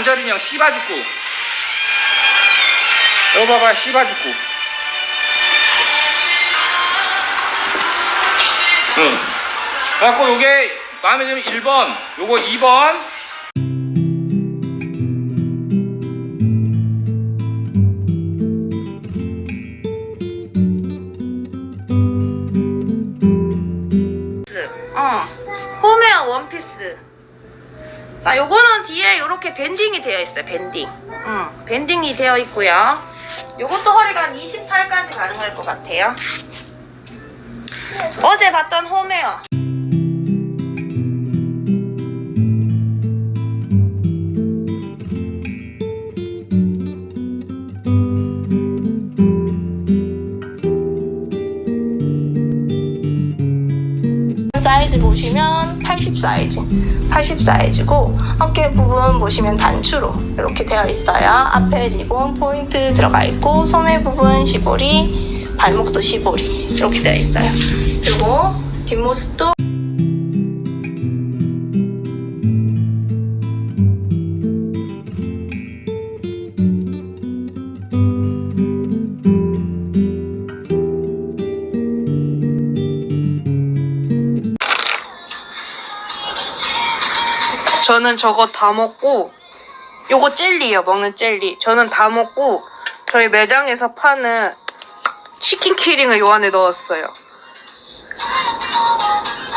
관절 인형 씨바죽구. 여기 봐봐 씨바죽구. 응. 그래갖고 요게 마음에 들면 1번, 요거 2번. 어. 자, 요거는 뒤에 이렇게 밴딩이 되어 있어요. 밴딩. 응. 밴딩이 되어 있고요. 요것도 허리가 한 28까지 가능할 것 같아요. 어제 봤던 홈웨어. 사이즈 보시면 80 사이즈 80 사이즈고 어깨 부분 보시면 단추로 이렇게 되어 있어요. 앞에 리본 포인트 들어가 있고 소매 부분 시보리 발목도 시보리 이렇게 되어 있어요. 그리고 뒷모습도 저는 저거 다 먹고 요거 젤리예요 먹는 젤리. 저는 다 먹고 저희 매장에서 파는 치킨 키링을 요 안에 넣었어요